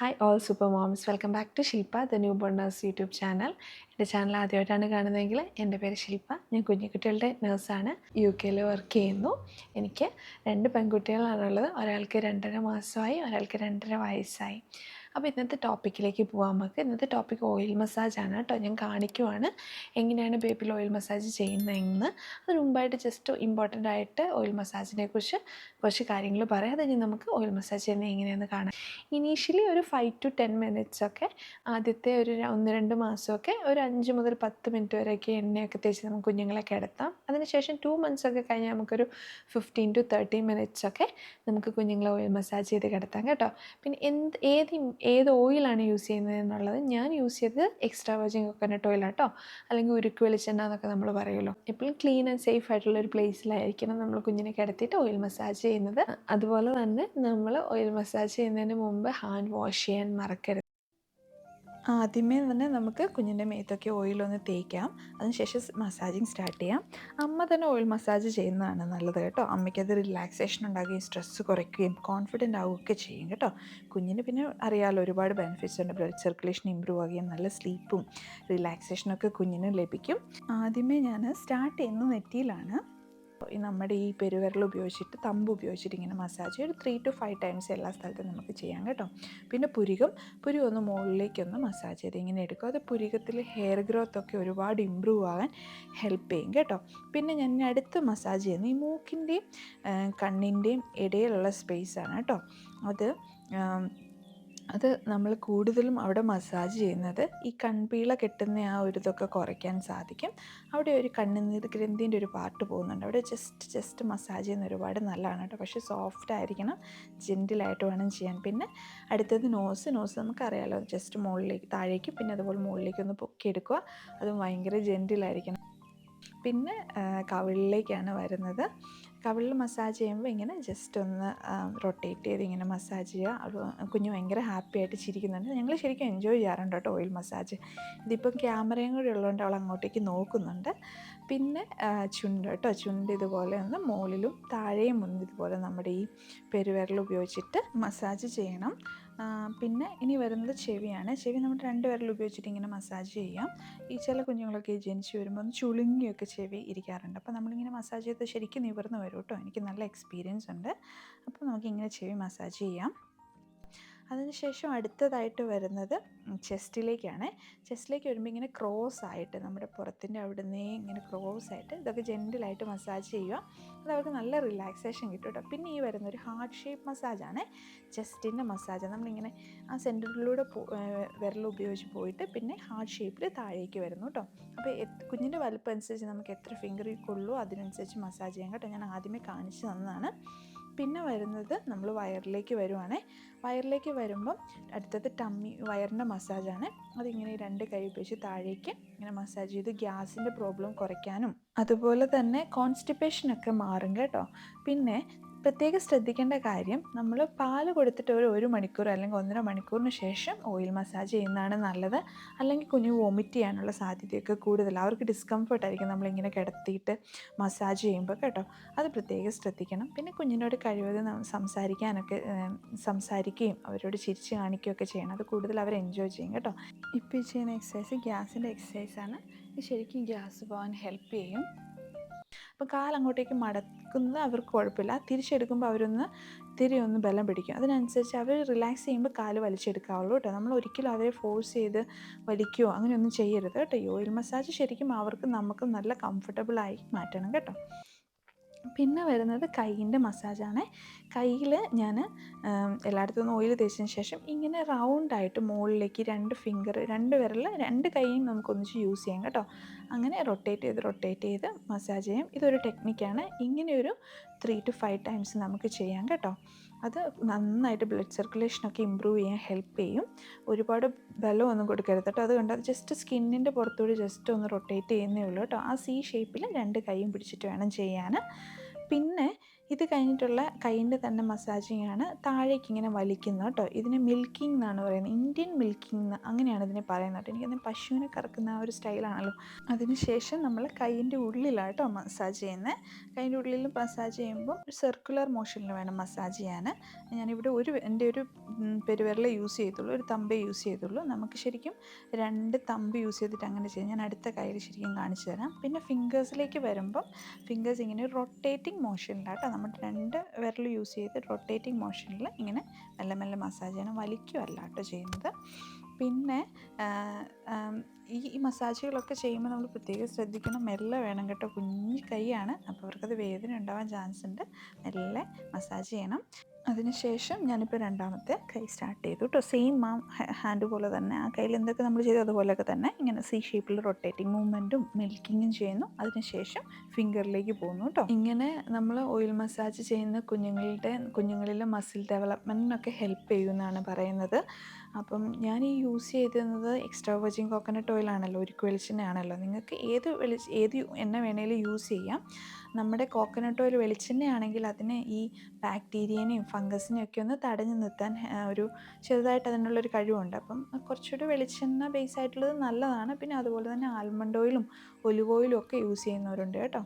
Hi all super moms welcome back to Shilpa the new born nurse YouTube channel എന്റെ channel ആദ്യമായിട്ടാണ് കാണുന്നതെങ്കിൽ എന്റെ പേര് ശില്പ ഞാൻ കുഞ്ഞുകുട്ടികളുടെ നേഴ്സാണ് യു കെയിൽ വർക്ക് ചെയ്യുന്നു. എനിക്ക് രണ്ട് പെൺകുട്ടികളാണുള്ളത്. ഒരാൾക്ക് രണ്ടര മാസമായി ഒരാൾക്ക് രണ്ടര വയസ്സായി. അപ്പോൾ ഇന്നത്തെ ടോപ്പിക്കിലേക്ക് പോകാം നമുക്ക്. ഇന്നത്തെ ടോപ്പിക് ഓയിൽ മസാജ് ആണ് കേട്ടോ. ഞാൻ കാണിക്കുവാണ് എങ്ങനെയാണ് ബേബിൽ ഓയിൽ മസാജ് ചെയ്യുന്നതെന്ന്. അതിന് മുമ്പായിട്ട് ജസ്റ്റ് ഇമ്പോർട്ടന്റ് ആയിട്ട് ഓയിൽ മസാജിനെ കുറിച്ച് കുറച്ച് കാര്യങ്ങൾ പറയാം. അത് കഴിഞ്ഞ് നമുക്ക് ഓയിൽ മസാജ് ചെയ്യുന്നത് എങ്ങനെയാണെന്ന് കാണാം. ഇനീഷ്യലി ഒരു ഫൈവ് ടു ടെൻ മിനിറ്റ്സ് ഒക്കെ ആദ്യത്തെ ഒരു ഒന്ന് രണ്ട് മാസമൊക്കെ ഒരു അഞ്ച് മുതൽ പത്ത് മിനിറ്റ് വരെയൊക്കെ എണ്ണയൊക്കെ തേച്ച് നമുക്ക് കുഞ്ഞുങ്ങളെ കിടത്താം. അതിനുശേഷം ടു മന്ത്സ് ഒക്കെ കഴിഞ്ഞാൽ നമുക്കൊരു ഫിഫ്റ്റീൻ ടു തേർട്ടി മിനിറ്റ്സ് ഒക്കെ നമുക്ക് കുഞ്ഞുങ്ങളെ ഓയിൽ മസാജ് ചെയ്ത് കിടത്താം കേട്ടോ. പിന്നെ എന്ത് ഏത് ഏത് ഓയിലാണ് യൂസ് ചെയ്യുന്നത് എന്നുള്ളത് ഞാൻ യൂസ് ചെയ്തത് എക്സ്ട്രാ വെർജിൻ കൊക്കനട്ട് ഓയിലാട്ടോ. അല്ലെങ്കിൽ ഉരുക്ക് വെളിച്ചെണ്ണ എന്നൊക്കെ നമ്മൾ പറയുമല്ലോ. എപ്പോഴും ക്ലീൻ ആൻഡ് സേഫ് ആയിട്ടുള്ള ഒരു പ്ലേസിലായിരിക്കണം നമ്മൾ കുഞ്ഞിനെ കിടത്തിയിട്ട് ഓയിൽ മസാജ് ചെയ്യുന്നത്. അതുപോലെ തന്നെ നമ്മൾ ഓയിൽ മസാജ് ചെയ്യുന്നതിന് മുമ്പ് ഹാൻഡ് വാഷ് ചെയ്യാൻ മറക്കരുത്. ആദ്യമേ തന്നെ നമുക്ക് കുഞ്ഞിന്റെ മേത്തൊക്കെ ഓയിലൊന്ന് തേക്കാം. അതിനുശേഷം മസാജിങ് സ്റ്റാർട്ട് ചെയ്യാം. അമ്മ തന്നെ ഓയിൽ മസാജ് ചെയ്യുന്നതാണ് നല്ലത് കേട്ടോ. അമ്മയ്ക്കത് റിലാക്സേഷൻ ഉണ്ടാകുകയും സ്ട്രെസ്സ് കുറയ്ക്കുകയും കോൺഫിഡന്റ് ആവുകയൊക്കെ ചെയ്യും കേട്ടോ. കുഞ്ഞിന് പിന്നെ അറിയാമല്ലോ ഒരുപാട് ബെനിഫിറ്റ്സ് ഉണ്ട്. ബ്ലഡ് സർക്കുലേഷൻ ഇമ്പ്രൂവ് ആകുകയും നല്ല സ്ലീപ്പും റിലാക്സേഷനൊക്കെ കുഞ്ഞിന് ലഭിക്കും. ആദ്യമേ ഞാൻ സ്റ്റാർട്ട് ചെയ്യുന്ന നെറ്റിയിലാണ് നമ്മുടെ ഈ പെരുവിരൽ ഉപയോഗിച്ചിട്ട് തമ്പ് ഉപയോഗിച്ചിട്ട് ഇങ്ങനെ മസാജ് ഒരു ത്രീ ടു ഫൈവ് ടൈംസ് എല്ലാ സ്ഥലത്തും നമുക്ക് ചെയ്യാം കേട്ടോ. പിന്നെ പുരികം പുരികം ഒന്ന് മുകളിലേക്കൊന്ന് മസാജ് ചെയ്ത് ഇങ്ങനെ എടുക്കും. അത് പുരികത്തിൽ ഹെയർ ഗ്രോത്ത് ഒക്കെ ഒരുപാട് ഇമ്പ്രൂവ് ആകാൻ ഹെൽപ്പ് ചെയ്യും കേട്ടോ. പിന്നെ ഞാൻ അടുത്ത് മസാജ് ചെയ്യുന്നത് ഈ മൂക്കിന്റെയും കണ്ണിന്റെയും ഇടയിലുള്ള സ്പേസ് ആണ് കേട്ടോ. അത് അത് നമ്മൾ കൂടുതലും അവിടെ മസാജ് ചെയ്യുന്നത് ഈ കൺപീള കെട്ടുന്ന ആ ഒരു ഇതൊക്കെ കുറയ്ക്കാൻ സാധിക്കും. അവിടെ ഒരു കണ്ണുനീർ ഗ്രന്ഥിന്റെ ഒരു പാർട്ട് പോകുന്നുണ്ട്. അവിടെ ജസ്റ്റ് ജസ്റ്റ് മസാജ് ചെയ്യുന്ന ഒരുപാട് നല്ലതാണ് കേട്ടോ. പക്ഷേ സോഫ്റ്റ് ആയിരിക്കണം ജെന്റിലായിട്ട് വേണം ചെയ്യാൻ. പിന്നെ അടുത്തത് നോസ് നോസ് നമുക്കറിയാലോ. ജസ്റ്റ് മുകളിലേക്ക് താഴേക്ക് പിന്നെ അതുപോലെ മുകളിലേക്ക് ഒന്ന് പൊക്കിയെടുക്കുക അതും ഭയങ്കര ജെന്റിലായിരിക്കണം പിന്നെ കവിളിലേക്കാണ് വരുന്നത്. കവിളിൽ മസാജ് ചെയ്യുമ്പോൾ ഇങ്ങനെ ജസ്റ്റ് ഒന്ന് റൊട്ടേറ്റ് ചെയ്ത് ഇങ്ങനെ മസാജ് ചെയ്യുക. കുഞ്ഞ് ഭയങ്കര ഹാപ്പി ആയിട്ട് ചിരിക്കുന്നുണ്ട്. ഞങ്ങൾ ശരിക്കും എൻജോയ് ചെയ്യാറുണ്ട് കേട്ടോ ഓയിൽ മസാജ് ഇതിപ്പം ക്യാമറയും കൂടി ഉള്ളതുകൊണ്ട് അവൾ അങ്ങോട്ടേക്ക് നോക്കുന്നുണ്ട്. പിന്നെ ചുണ്ട് കേട്ടോ. ചുണ്ട് ഇതുപോലെ ഒന്ന് മുകളിലും താഴെയും ഇതുപോലെ നമ്മുടെ ഈ പെരുവിരൽ ഉപയോഗിച്ചിട്ട് മസാജ് ചെയ്യണം. പിന്നെ ഇനി വരുന്നത് ചെവിയാണ്. ചെവി നമ്മൾ രണ്ട് വിരൽ ഉപയോഗിച്ചിട്ട് ഇങ്ങനെ മസാജ് ചെയ്യാം. ഈ ചില കുഞ്ഞുങ്ങളൊക്കെ ജനിച്ച് വരുമ്പോൾ ഒന്ന് ചുളുങ്ങിയൊക്കെ ചെവി ഇരിക്കാറുണ്ട്. അപ്പോൾ നമ്മളിങ്ങനെ മസാജ് ചെയ്ത് ശരിക്കും നിവർന്ന് വരും കേട്ടോ. എനിക്ക് നല്ല എക്സ്പീരിയൻസ് ഉണ്ട്. അപ്പോൾ നമുക്കിങ്ങനെ ചെവി മസാജ് ചെയ്യാം. അതിനുശേഷം അടുത്തതായിട്ട് വരുന്നത് ചെസ്റ്റിലേക്കാണ്. ചെസ്റ്റിലേക്ക് വരുമ്പോൾ ഇങ്ങനെ ക്രോസ് ആയിട്ട് നമ്മുടെ പുറത്തിന്റെ അവിടെ നിന്നേ ഇങ്ങനെ ക്രോസ് ആയിട്ട് ഇതൊക്കെ ജെന്റിലായിട്ട് മസാജ് ചെയ്യുക. അത് അവർക്ക് നല്ല റിലാക്സേഷൻ കിട്ടും കേട്ടോ. പിന്നെ ഈ വരുന്ന ഒരു ഹാർട്ട് ഷേപ്പ് മസാജാണ് ചെസ്റ്റിന്റെ മസാജ് നമ്മളിങ്ങനെ ആ സെന്ററിലൂടെ വിരൽ ഉപയോഗിച്ച് പോയിട്ട് പിന്നെ ഹാർട്ട് ഷേപ്പിൽ താഴേക്ക് വരുന്നു കേട്ടോ. അപ്പോൾ കുഞ്ഞിന്റെ വലുപ്പം അനുസരിച്ച് നമുക്ക് എത്ര ഫിംഗറിൽ കൊള്ളൂ അതിനനുസരിച്ച് മസാജ് ചെയ്യാം കേട്ടോ. ഞാൻ ആദ്യമേ കാണിച്ചു തന്നതാണ്. പിന്നെ വരുന്നത് നമ്മൾ വയറിലേക്ക് വരുവാണേ. വയറിലേക്ക് വരുമ്പം അടുത്തത് ടമ്മി വയറിന്റെ മസാജാണ് അതിങ്ങനെ രണ്ട് കൈ ഉപയോഗിച്ച് താഴേക്ക് ഇങ്ങനെ മസാജ് ചെയ്ത് ഗ്യാസിന്റെ പ്രോബ്ലം കുറയ്ക്കാനും അതുപോലെ തന്നെ കോൺസ്റ്റിപ്പേഷനൊക്കെ മാറും കേട്ടോ. പിന്നെ പ്രത്യേകം ശ്രദ്ധിക്കേണ്ട കാര്യം നമ്മൾ പാൽ കൊടുത്തിട്ട് ഒരു ഒരു മണിക്കൂർ അല്ലെങ്കിൽ ഒന്നര മണിക്കൂറിന് ശേഷം ഓയിൽ മസാജ് ചെയ്യുന്നതാണ് നല്ലത്. അല്ലെങ്കിൽ കുഞ്ഞ് വോമിറ്റ് ചെയ്യാനുള്ള സാധ്യതയൊക്കെ കൂടുതലാണ് അവർക്ക് ഡിസ്കംഫർട്ട് ആയിരിക്കും നമ്മളിങ്ങനെ കിടത്തിയിട്ട് മസാജ് ചെയ്യുമ്പോൾ കേട്ടോ. അത് പ്രത്യേകം ശ്രദ്ധിക്കണം. പിന്നെ കുഞ്ഞിനോട് കഴിവതും സംസാരിക്കാനൊക്കെ സംസാരിക്കുകയും അവരോട് ചിരിച്ച് കാണിക്കുകയൊക്കെ ചെയ്യണം. അത് കൂടുതൽ അവർ എൻജോയ് ചെയ്യും കേട്ടോ. ഇപ്പോൾ ചെയ്യുന്ന എക്സസൈസ് ഗ്യാസിന്റെ എക്സസൈസാണ് ഇത് ശരിക്കും ഗ്യാസ് പോകാൻ ഹെൽപ്പ് ചെയ്യും. അപ്പോൾ കാൽ അങ്ങോട്ടേക്ക് മടക്കുന്നത് അവർക്ക് കുഴപ്പമില്ല. തിരിച്ചെടുക്കുമ്പോൾ അവരൊന്ന് ഇത്തിരി ഒന്ന് ബലം പിടിക്കും. അതിനനുസരിച്ച് അവർ റിലാക്സ് ചെയ്യുമ്പോൾ കാൽ വലിച്ചെടുക്കാവുള്ളൂ കേട്ടോ. നമ്മൾ ഒരിക്കലും അവരെ ഫോഴ്സ് ചെയ്ത് വലിക്കുകയോ അങ്ങനെയൊന്നും ചെയ്യരുത് കേട്ടോ. ഓയിൽ മസാജ് ശരിക്കും അവർക്ക് നമുക്ക് നല്ല കംഫർട്ടബിളായി മാറ്റണം കേട്ടോ. പിന്നെ വരുന്നത് കൈയിന്റെ മസാജാണ്. കയ്യിൽ ഞാൻ എല്ലായിടത്തും നിന്ന് ഓയിൽ തേച്ചതിന് ശേഷം ഇങ്ങനെ റൗണ്ടായിട്ട് മുകളിലേക്ക് രണ്ട് ഫിംഗർ രണ്ട് വിരൽ രണ്ട് കൈയും നമുക്കൊന്നിച്ച് യൂസ് ചെയ്യാം കേട്ടോ. അങ്ങനെ റൊട്ടേറ്റ് ചെയ്ത് റൊട്ടേറ്റ് ചെയ്ത് മസാജ് ചെയ്യാം. ഇതൊരു ടെക്നിക്കാണ്. ഇങ്ങനെയൊരു ത്രീ ടു ഫൈവ് ടൈംസ് നമുക്ക് ചെയ്യാം കേട്ടോ. അത് നന്നായിട്ട് ബ്ലഡ് സർക്കുലേഷനൊക്കെ ഇമ്പ്രൂവ് ചെയ്യാൻ ഹെൽപ്പ് ചെയ്യും. ഒരുപാട് ബലമൊന്നും കൊടുക്കരുത് കേട്ടോ. അതുകൊണ്ട് അത് ജസ്റ്റ് സ്കിന്നിന്റെ പുറത്തൂടെ ജസ്റ്റ് ഒന്ന് റൊട്ടേറ്റ് ചെയ്യുന്നേ ഉള്ളൂ കേട്ടോ. ആ സി ഷേപ്പിൽ രണ്ട് കൈയും പിടിച്ചിട്ട് വേണം ചെയ്യാൻ പിന്നെ ഇത് കഴിഞ്ഞിട്ടുള്ള കൈന്റെ തന്നെ മസാജിങ് ആണ് താഴേക്ക് ഇങ്ങനെ വലിക്കുന്നത് കേട്ടോ. ഇതിന് മിൽക്കിംഗ് എന്നാണ് പറയുന്നത്. ഇന്ത്യൻ മിൽക്കിംഗ് എന്ന് അങ്ങനെയാണ് ഇതിനെ പറയുന്നത് കേട്ടോ. എനിക്കതിന് പശുവിനെ കറക്കുന്ന ആ ഒരു സ്റ്റൈലാണല്ലോ. അതിനുശേഷം നമ്മൾ കൈന്റെ ഉള്ളിലാണ് കേട്ടോ മസാജ് ചെയ്യുന്നത് കൈന്റെ ഉള്ളിൽ മസാജ് ചെയ്യുമ്പോൾ സർക്കുലർ മോഷനിൽ വേണം മസാജ് ചെയ്യാൻ ഞാനിവിടെ ഒരു എന്റെ ഒരു പെരുവിരലേ യൂസ് ചെയ്തുള്ളൂ ഒരു തമ്പേ യൂസ് ചെയ്തുള്ളൂ നമുക്ക് ശരിക്കും രണ്ട് തമ്പ് യൂസ് ചെയ്തിട്ട് അങ്ങനെ ചെയ്യാം. ഞാൻ അടുത്ത കയ്യിൽ ശരിക്കും കാണിച്ചു തരാം. പിന്നെ ഫിംഗേഴ്സിലേക്ക് വരുമ്പം ഫിംഗേഴ്സ് ഇങ്ങനെ ഒരു റൊട്ടേറ്റിംഗ് മോഷനിലാട്ടോ നമ്മൾ രണ്ട് വിരൽ യൂസ് ചെയ്ത് റൊട്ടേറ്റിംഗ് മോഷനിൽ ഇങ്ങനെ മെല്ലെ മെല്ലെ മസാജ് ചെയ്യണം വലിക്കുകയല്ല കേട്ടോ ചെയ്യുന്നത്. പിന്നെ ഈ മസാജുകളൊക്കെ ചെയ്യുമ്പോൾ നമ്മൾ പ്രത്യേകം ശ്രദ്ധിക്കണം. മെല്ലെ വേണം കേട്ടോ. കുഞ്ഞു കൈയാണ്. അപ്പോൾ അവർക്കത് വേദന ഉണ്ടാവാൻ ചാൻസ് ഉണ്ട്. മെല്ലെ മസാജ് ചെയ്യണം. അതിനുശേഷം ഞാനിപ്പോൾ രണ്ടാമത്തെ കൈ സ്റ്റാർട്ട് ചെയ്തു കേട്ടോ. സെയിം ആ ഹാൻഡ് പോലെ തന്നെ. ആ കയ്യിൽ എന്തൊക്കെ നമ്മൾ ചെയ്തു അതുപോലെയൊക്കെ തന്നെ ഇങ്ങനെ സി ഷേപ്പിൽ റൊട്ടേറ്റിംഗ് മൂവ്മെന്റും മിൽക്കിങ്ങും ചെയ്യുന്നു. അതിനുശേഷം ഫിംഗറിലേക്ക് പോകുന്നു കേട്ടോ. ഇങ്ങനെ നമ്മൾ ഓയിൽ മസാജ് ചെയ്യുന്ന കുഞ്ഞുങ്ങളുടെ കുഞ്ഞുങ്ങളിലെ മസിൽ ഡെവലപ്മെന്റിനൊക്കെ ഹെൽപ്പ് ചെയ്യുമെന്നാണ് പറയുന്നത്. അപ്പം ഞാൻ ഈ യൂസ് ചെയ്തിരുന്നത് എക്സ്ട്രാ വെർജിൻ കോക്കനട്ട് ഓയിലാണല്ലോ ഉരുക്ക് വെളിച്ചെണ്ണയാണല്ലോ നിങ്ങൾക്ക് ഏത് വെളിച്ച ഏത് എണ്ണ വേണേലും യൂസ് ചെയ്യാം. നമ്മുടെ കോക്കനട്ട് ഓയിൽ വെളിച്ചെണ്ണയാണെങ്കിൽ അതിനെ ഈ ബാക്ടീരിയനെയും ഫംഗസിനെയും ഒക്കെ ഒന്ന് തടഞ്ഞു നിർത്താൻ ഒരു ചെറുതായിട്ട് അതിനുള്ളൊരു കഴിവുണ്ട്. അപ്പം കുറച്ചുകൂടി വെളിച്ചെണ്ണ ബേസ് ആയിട്ടുള്ളത് നല്ലതാണ്. പിന്നെ അതുപോലെ തന്നെ ആൽമണ്ട് ഓയിലും ഒലിവ് ഓയിലും ഒക്കെ യൂസ് ചെയ്യുന്നവരുണ്ട് കേട്ടോ.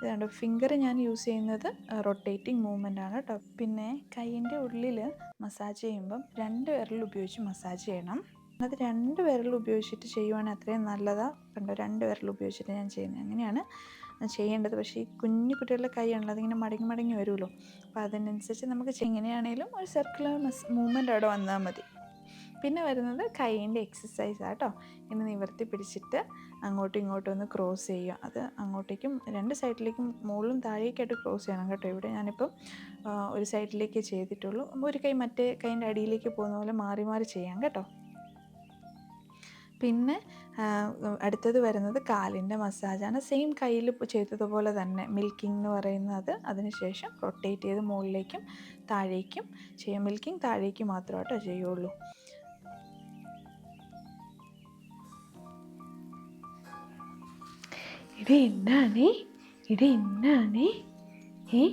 ഇതുകൊണ്ട് ഫിംഗർ ഞാൻ യൂസ് ചെയ്യുന്നത് റൊട്ടേറ്റിംഗ് മൂവ്മെന്റ് ആണ് കേട്ടോ. പിന്നെ കൈയിന്റെ ഉള്ളിൽ മസാജ് ചെയ്യുമ്പം രണ്ട് വിരൽ ഉപയോഗിച്ച് മസാജ് ചെയ്യണം. അത് രണ്ട് വിരൽ ഉപയോഗിച്ചിട്ട് ചെയ്യുവാണെങ്കിൽ അത്രയും നല്ലതാണ് കണ്ടോ രണ്ട് വിരൽ ഉപയോഗിച്ചിട്ട് ഞാൻ ചെയ്യുന്നത്. അങ്ങനെയാണ് ചെയ്യേണ്ടത്. പക്ഷേ ഈ കുഞ്ഞു കുട്ടികളുടെ കൈയാണല്ലോ അതിങ്ങനെ മടങ്ങി മടങ്ങി വരുമല്ലോ. അപ്പോൾ അതിനനുസരിച്ച് നമുക്ക് എങ്ങനെയാണേലും ഒരു സർക്കുലർ മസ് മൂവ്മെന്റ് അവിടെ വന്നാൽ മതി. പിന്നെ വരുന്നത് കൈയിന്റെ എക്സസൈസ് ആട്ടോ ഇങ്ങനെ നിവർത്തി പിടിച്ചിട്ട് അങ്ങോട്ടും ഇങ്ങോട്ടും ഒന്ന് ക്രോസ് ചെയ്യുക. അത് അങ്ങോട്ടേക്കും രണ്ട് സൈഡിലേക്കും മുകളിലും താഴേക്കായിട്ട് ക്രോസ് ചെയ്യണം കേട്ടോ. ഇവിടെ ഞാനിപ്പം ഒരു സൈഡിലേക്ക് ചെയ്തിട്ടുള്ളൂ. ഒരു കൈ മറ്റേ കൈന്റെ അടിയിലേക്ക് പോകുന്ന പോലെ മാറി മാറി ചെയ്യാം കേട്ടോ. പിന്നെ അടുത്തത് വരുന്നത് കാലിന്റെ മസാജാണ്. സെയിം കയ്യിൽ ചെയ്തതുപോലെ തന്നെ മിൽക്കിംഗ് എന്ന് പറയുന്നത് അതിനുശേഷം റൊട്ടേറ്റ് ചെയ്ത് മുകളിലേക്കും താഴേക്കും ചെയ്യാം. മിൽക്കിംഗ് താഴേക്ക് മാത്രമായിട്ടോ ചെയ്യുള്ളൂ. ഇത് എന്നാണ്? ഇത് എന്നാണ്? ഏ?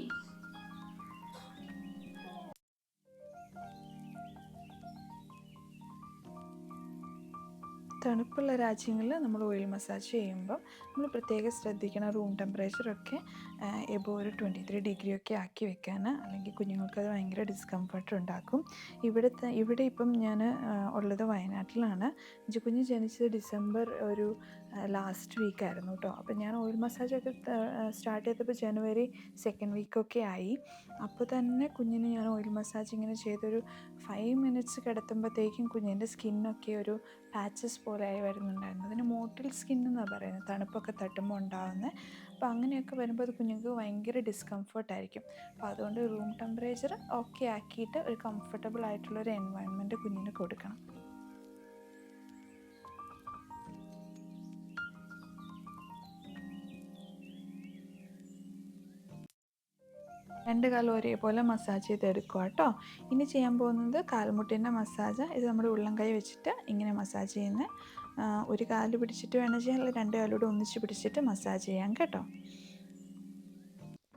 തണുപ്പുള്ള രാജ്യങ്ങളിൽ നമ്മൾ ഓയിൽ മസാജ് ചെയ്യുമ്പോൾ നമ്മൾ പ്രത്യേകം ശ്രദ്ധിക്കണം. റൂം ടെമ്പറേച്ചറൊക്കെ എബോ ഒരു ട്വന്റി ത്രീ ഡിഗ്രി ഒക്കെ ആക്കി വെക്കാൻ അല്ലെങ്കിൽ കുഞ്ഞുങ്ങൾക്ക് അത് ഭയങ്കര ഡിസ്കംഫർട്ട് ഉണ്ടാക്കും. ഇവിടുത്തെ ഇവിടെ ഇപ്പം ഞാൻ ഉള്ളത് വയനാട്ടിലാണ്. കുഞ്ഞ് ജനിച്ചത് ഡിസംബർ ഒരു ലാസ്റ്റ് വീക്കായിരുന്നു കേട്ടോ അപ്പം ഞാൻ ഓയിൽ മസാജൊക്കെ സ്റ്റാർട്ട് ചെയ്തപ്പോൾ ജനുവരി സെക്കൻഡ് വീക്കൊക്കെ ആയി. അപ്പോൾ തന്നെ കുഞ്ഞിന് ഞാൻ ഓയിൽ മസാജ് ഇങ്ങനെ ചെയ്തൊരു ഫൈവ് മിനിറ്റ്സ് കിടത്തുമ്പോഴത്തേക്കും കുഞ്ഞിന്റെ സ്കിന്നൊക്കെ ഒരു പാച്ചസ് പോലെ ആയി വരുന്നുണ്ടായിരുന്നു. അതിന് മോട്ടിൽ സ്കിൻ എന്നാണ് പറയുന്നത് തണുപ്പൊക്കെ തട്ടുമ്പോൾ ഉണ്ടാകുന്നത് അപ്പോൾ അങ്ങനെയൊക്കെ വരുമ്പോൾ അത് കുഞ്ഞുങ്ങൾക്ക് ഭയങ്കര ഡിസ്കംഫർട്ട് ആയിരിക്കും. അപ്പോൾ അതുകൊണ്ട് റൂം ടെമ്പറേച്ചർ ഓക്കെ ആക്കിയിട്ട് ഒരു കംഫർട്ടബിൾ ആയിട്ടുള്ള ഒരു എൻവയൺമെന്റ് കുഞ്ഞിന് കൊടുക്കണം. രണ്ട് കാലും ഒരേപോലെ മസാജ് ചെയ്തെടുക്കുക കേട്ടോ. ഇനി ചെയ്യാൻ പോകുന്നത് കാൽമുട്ടിന്റെ മസാജ് ഇത് നമ്മുടെ ഉള്ളം കൈ വെച്ചിട്ട് ഇങ്ങനെ മസാജ് ചെയ്യുന്നത് ഒരു കാൽ പിടിച്ചിട്ട് വേണം ചെയ്യാൻ അല്ലെങ്കിൽ രണ്ട് കാലൂടെ ഒന്നിച്ച് പിടിച്ചിട്ട് മസാജ് ചെയ്യാം കേട്ടോ.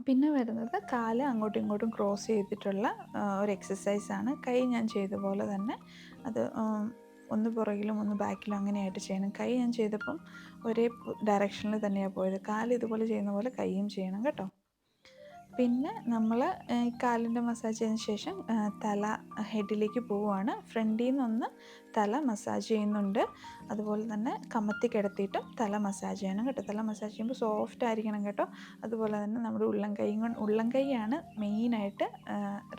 പിന്നെ വരുന്നത് കാൽ അങ്ങോട്ടും ഇങ്ങോട്ടും ക്രോസ് ചെയ്തിട്ടുള്ള ഒരു എക്സസൈസാണ് കൈ ഞാൻ ചെയ്ത പോലെ തന്നെ അത് ഒന്ന് പുറകിലും ഒന്ന് ബാക്കിലും അങ്ങനെയായിട്ട് ചെയ്യണം. കൈ ഞാൻ ചെയ്തപ്പം ഒരേ ഡയറക്ഷനിൽ തന്നെയാണ് പോയത്. കാൽ ഇതുപോലെ ചെയ്യുന്ന പോലെ കൈയും ചെയ്യണം കേട്ടോ. പിന്നെ നമ്മൾ കാലിന്റെ മസാജ് ചെയ്തതിന് ശേഷം തല ഹെഡിലേക്ക് പോവുകയാണ് ഫ്രണ്ടിൽ നിന്നൊന്ന് തല മസാജ് ചെയ്യുന്നുണ്ട്. അതുപോലെ തന്നെ കമ്മത്തി കിടത്തിയിട്ടും തല മസാജ് ചെയ്യണം കേട്ടോ. തല മസാജ് ചെയ്യുമ്പോൾ സോഫ്റ്റ് ആയിരിക്കണം കേട്ടോ. അതുപോലെ തന്നെ നമ്മുടെ ഉള്ളം കൈ കൊണ്ട് ഉള്ളം കൈയാണ് മെയിനായിട്ട്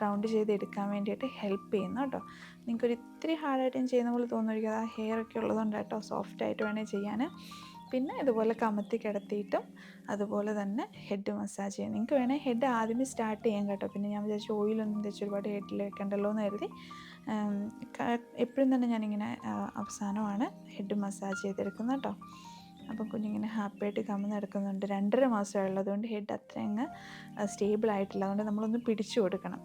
റൗണ്ട് ചെയ്ത് എടുക്കാൻ വേണ്ടിയിട്ട് ഹെൽപ്പ് ചെയ്യുന്നത് കേട്ടോ. നിങ്ങൾക്കൊരു ഇത്തിരി ഹാർഡായിട്ട് ചെയ്യുന്ന പോലെ തോന്നുമായിരിക്കും അത് ആ ഹെയർ ഒക്കെ ഉള്ളതുകൊണ്ട് കേട്ടോ സോഫ്റ്റ് ആയിട്ട് വേണേൽ ചെയ്യാൻ പിന്നെ ഇതുപോലെ കമത്തി കിടത്തിയിട്ടും അതുപോലെ തന്നെ ഹെഡ് മസാജ് ചെയ്യാം നിങ്ങൾക്ക് വേണേൽ ഹെഡ് ആദ്യമേ സ്റ്റാർട്ട് ചെയ്യാം കേട്ടോ. പിന്നെ ഞാൻ വിചാരിച്ചു ഓയിലൊന്നും തെച്ച് ഒരുപാട് ഹെഡിൽ വെക്കണ്ടല്ലോ എന്ന് കരുതി. എപ്പോഴും തന്നെ ഞാനിങ്ങനെ അവസാനമാണ് ഹെഡ് മസാജ് ചെയ്തെടുക്കുന്നത് കേട്ടോ. അപ്പം കുഞ്ഞിങ്ങനെ ഹാപ്പിയായിട്ട് കമന്ന് എടുക്കുന്നുണ്ട് രണ്ടര മാസമേ ഉള്ളതുകൊണ്ട് ഹെഡ് അത്ര അങ്ങ് സ്റ്റേബിൾ ആയിട്ടില്ല. അതുകൊണ്ട് നമ്മളൊന്ന് പിടിച്ചു കൊടുക്കണം.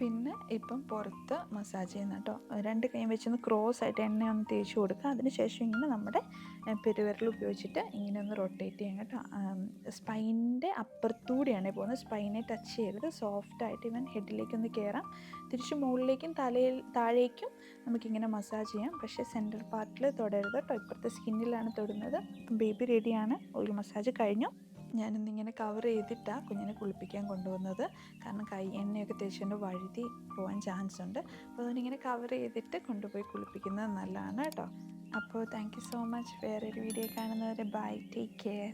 പിന്നെ ഇപ്പം പുറത്ത് മസാജ് ചെയ്യുന്ന കേട്ടോ രണ്ട് കൈ വെച്ചൊന്ന് ക്രോസ് ആയിട്ട് എണ്ണ ഒന്ന് തേച്ച് കൊടുക്കുക. അതിനുശേഷം ഇങ്ങനെ നമ്മുടെ പെരുവിരൽ ഉപയോഗിച്ചിട്ട് ഇങ്ങനെ ഒന്ന് റൊട്ടേറ്റ് ചെയ്യാം കേട്ടോ. സ്പൈനിന്റെ അപ്പുറത്തൂടെയാണ് പോകുന്നത്. സ്പൈനെ ടച്ച് ചെയ്യരുത്. സോഫ്റ്റായിട്ട് ഇവൻ ഹെഡിലേക്കൊന്ന് കയറാം തിരിച്ച് മുകളിലേക്കും തലയിൽ താഴേക്കും നമുക്കിങ്ങനെ മസാജ് ചെയ്യാം. പക്ഷേ സെന്റർ പാർട്ടിൽ തൊടരുത് കേട്ടോ ഇപ്പുറത്തെ സ്കിന്നിലാണ് തൊടുന്നത്. ബേബി റെഡിയാണ് ഓയിൽ മസാജ് കഴിഞ്ഞു. ഞാനിന്നിങ്ങനെ കവർ ചെയ്തിട്ടാണ് കുഞ്ഞിനെ കുളിപ്പിക്കാൻ കൊണ്ടുവന്നത്. കാരണം കൈ എണ്ണയൊക്കെ തേച്ചുകൊണ്ട് വഴുതി പോകാൻ ചാൻസ് ഉണ്ട്. അപ്പോൾ അതുകൊണ്ട് ഇങ്ങനെ കവർ ചെയ്തിട്ട് കൊണ്ടുപോയി കുളിപ്പിക്കുന്നത് നല്ലതാണ് കേട്ടോ. അപ്പോൾ താങ്ക് യു സോ മച്ച് വേറൊരു വീഡിയോ കാണുന്നവരെ ബൈ ടേക്ക് കെയർ